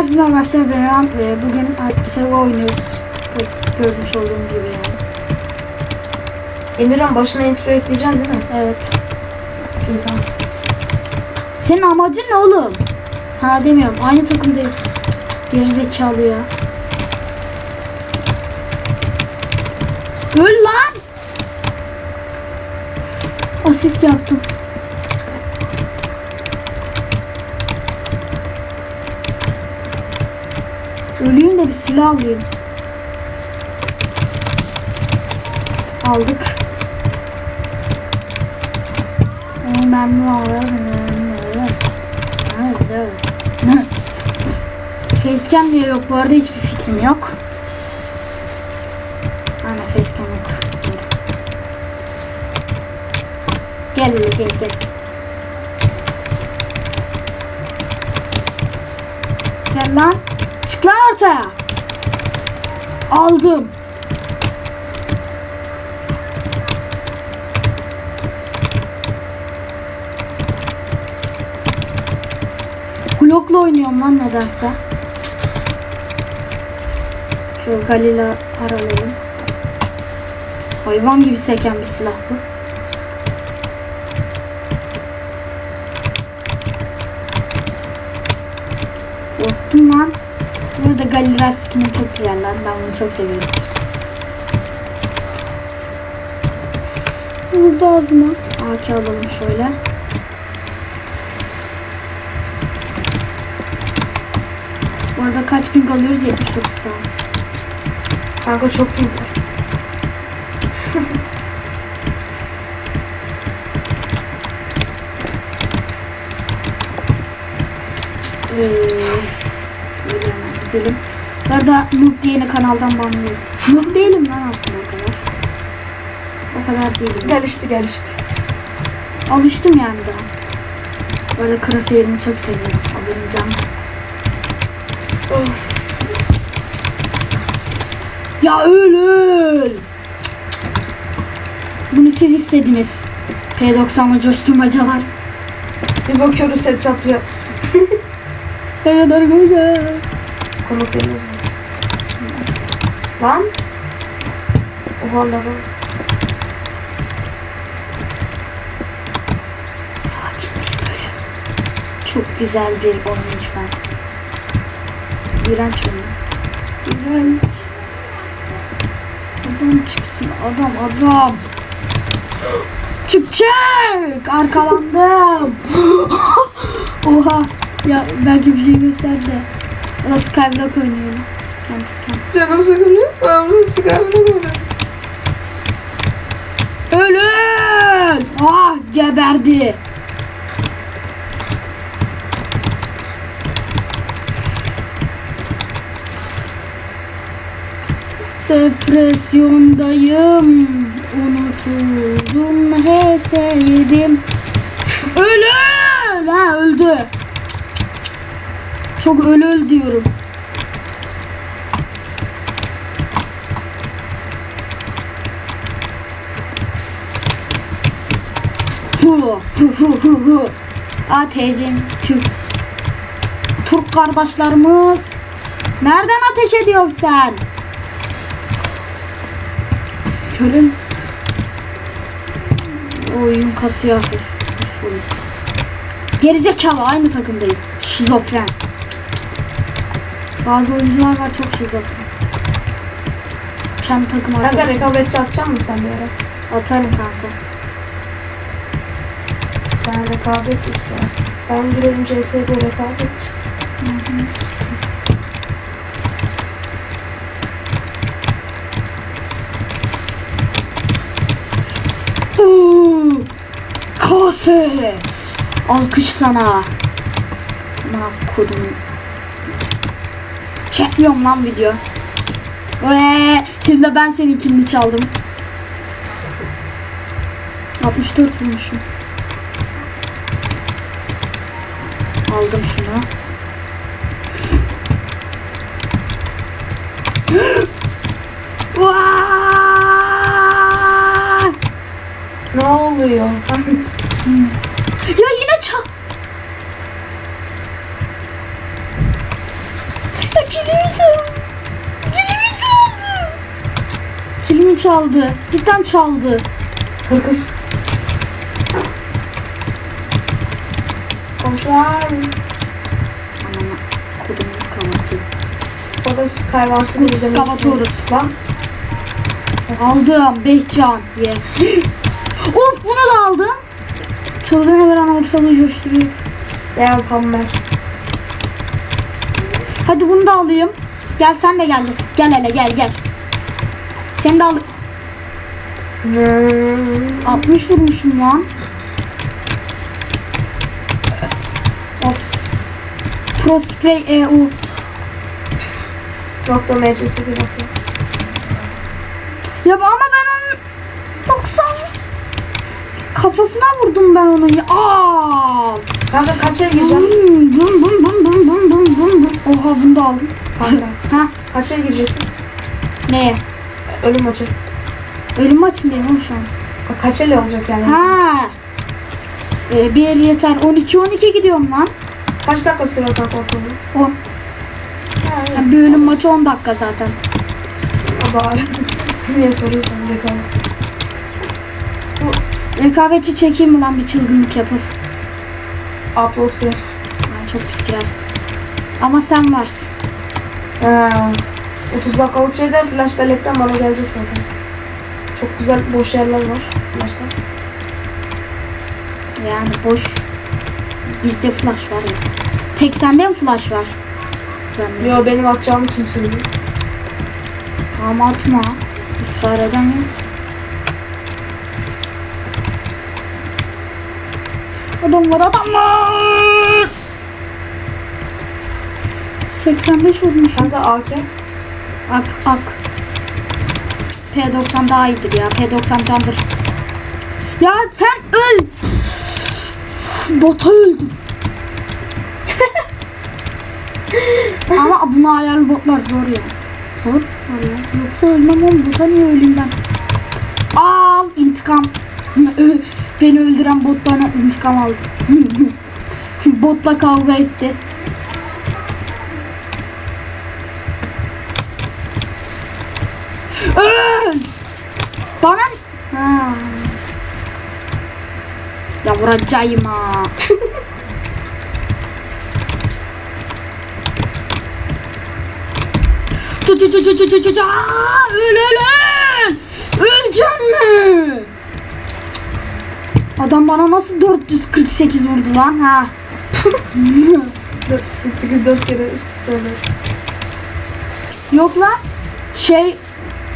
Herkese arkadaşlar ben Ram ve bugün Aktiseva oynuyoruz. Görmüş olduğunuz gibi yani. Emirhan başına intro ekleyeceksin değil mi? Evet. İyi tamam. Senin amacın ne oğlum? Sana demiyorum. Aynı takımdayız. Geri zekalı ya. Öl lan! Asist yaptım. Öleyim de bir silah alayım. Aldık. O mermi evet. Facecam niye yok? Bu arada hiçbir fikrim yok. Aynen facecam yok. Gel hele gel gel. Gel lan. Çık lan ortaya. Aldım. Glock'la oynuyorum lan nedense. Şöyle Galila aralayalım. Hayvan gibi seken bir silah bu. Korktum lan. Burada Galila skin'i çok güzel lan. Ben bunu çok seviyorum. Vurdu ağzıma. AK alalım şöyle. Bu arada kaç ping alıyoruz? 79 tane. Kanka çok iyi var. Ee, gidelim. Bu arada Noob diye kanaldan banlıyorum. Noob değilim lan aslında o kadar. O kadar değilim. Gelişti gelişti. Alıştım yani daha. Bu arada Crosshair'imi çok seviyorum. O benim canım. Oh. Ya öl öl. Bunu siz istediniz. P90'lı coşturmacalar. Bir bakıyoruz headshot ya. Ne kadar güzel. Konuk deniyoruz. Lan. Oha lan. Sakin bir bölüm. Çok güzel bir oyun lütfen. İğrenç oyun. İğrenç. Adam çıksın adam adam. Çık çık. Arkalandım. Oha. Ya belki bir şey göster de. Da Skyblock oynuyor. Kendi kendi. Canım sıkılıyor. Ben bunu sigaramla koyuyorum. Ölün! Ah geberdi. Depresyondayım. Unutuldum. HS yedim. Ölün! Ha öldü. Çok öl öl diyorum. Hu hu hu hu hu. ATC'm Türk. Türk kardeşlerimiz. Nereden ateş ediyorsun sen? Körün. Oyun kasıyor hafif. Gerizekalı aynı takımdayız. Şizofren. Bazı oyuncular var çok şizofren. Kendi takım Kanka rekabetçi atacak mısın sen bir ara? Atarım kanka. Sen rekabet iste. Ben girelim CSGO rekabet. Uuu, Kase. Alkış sana. Ne kodum. Çekmiyorum lan video. Ve şimdi ben seninkini çaldım. 64 vurmuşum. Aldım şunu. Ne oluyor? Ya yine çal. çaldı. Kilimi çaldı. Kilimi çaldı. Cidden çaldı. Hırkız. Komşular. Aman kodumu kavatı. Orada Skywars'ı Kurt izlemek kapatıyoruz. Lan. Aldım 5 can ye. of bunu da aldım. Çılgın veren ortalığı coşturuyor. Dev Hammer. Hadi bunu da alayım. Gel sen de gel. Gel hele gel gel. Seni de al. Hmm. 60 vurmuşum lan. Of. Pro Spray EU. Doktor meclisi bir bakıyor. Ya ama ben onun 90 kafasına vurdum ben onun ya. Aa! Kanka kaç el gireceğim? Bum bum bum bum bum bum bum bum. Oha bunu da aldım. Kanka. ha Kaç el gireceksin? neye? Ölüm maçı. Ölüm maçındayım oğlum şu an. Ka- Kaç el olacak yani? Ha. Ee, bir el yeter. 12 12 gidiyorum lan. Kaç dakika sürüyor kanka ortalama? 10. Ha, iyi. Yani bir ölüm maçı 10 dakika zaten. O bari. Niye soruyorsun? Kadar? Rekabetçi çekeyim mi lan bir çılgınlık yapıp? Upload girer. Yani çok pis girer. Ama sen varsın. Ha. 30 dakikalık şeyde flash bellekten bana gelecek zaten. Çok güzel boş yerler var. Flash'ta. Yani boş. Bizde flash var ya. Tek sende mi flash var? Ben Yo benim atacağımı kim söylüyor? Tamam atma. Israr yok. Adam var adam var. 85 olmuş. Kanka AK. Ak ak. P90 daha iyidir ya. P90 candır. Ya sen öl. Bota öldüm. Ama buna ayarlı botlar zor ya. Zor var ya. Yoksa ölmem oğlum. Bota niye öleyim ben? Al intikam. Beni öldüren bottan intikam aldı. Botla kavga etti. Öl! Bana... Ha. Vuracağım ha. Öl öl öl! Öleceksin mi? Adam bana nasıl 448 vurdu lan ha? 448 4 kere üst üste. Yok lan. Şey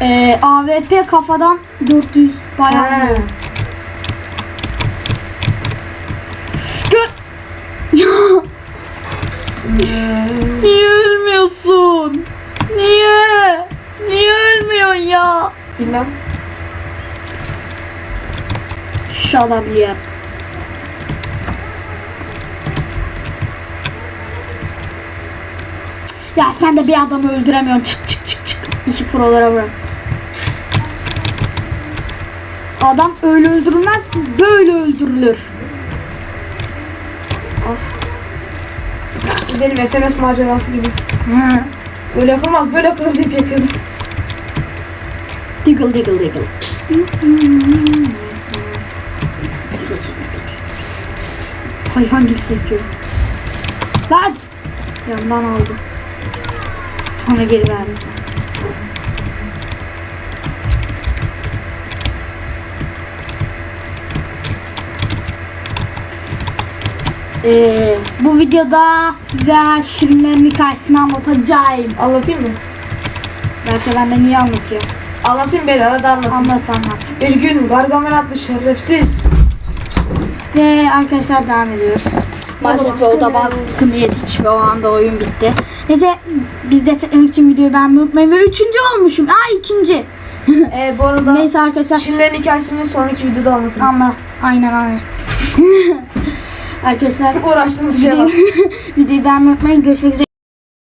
e, AWP kafadan 400 bayağı. Ha. Gö- Ya niye ölmüyorsun? Niye? Niye ölmüyorsun ya? Bilmem. Shut up yap. Ya sen de bir adamı öldüremiyorsun. Çık çık çık çık. İki prolara bırak. Adam öyle öldürülmez, böyle öldürülür. Bu benim FNS macerası gibi. Böyle yapılmaz böyle yapılır deyip yapıyordum. Diggle diggle diggle. Hayvan gibi sekiyor. Lan! Yandan aldım. Sonra geri verdim. Ee, bu videoda size Şirinlerin hikayesini anlatacağım. Anlatayım mı? Belki ben de niye anlatıyorum? Anlatayım beyler hadi anlatayım. Anlat anlat. Bir gün Gargamel adlı şerefsiz. Ve arkadaşlar devam ediyoruz. Maalesef yolda bazı sıkıntı yedik ve o anda oyun bitti. Neyse biz desteklemek için videoyu beğenmeyi unutmayın ve üçüncü olmuşum. Aa ikinci. Ee, bu arada Neyse arkadaşlar. Şirinlerin hikayesini sonraki videoda anlatırım. Anla. Aynen aynen. arkadaşlar Uğraştığınız şey var. videoyu, videoyu beğenmeyi unutmayın. Görüşmek üzere.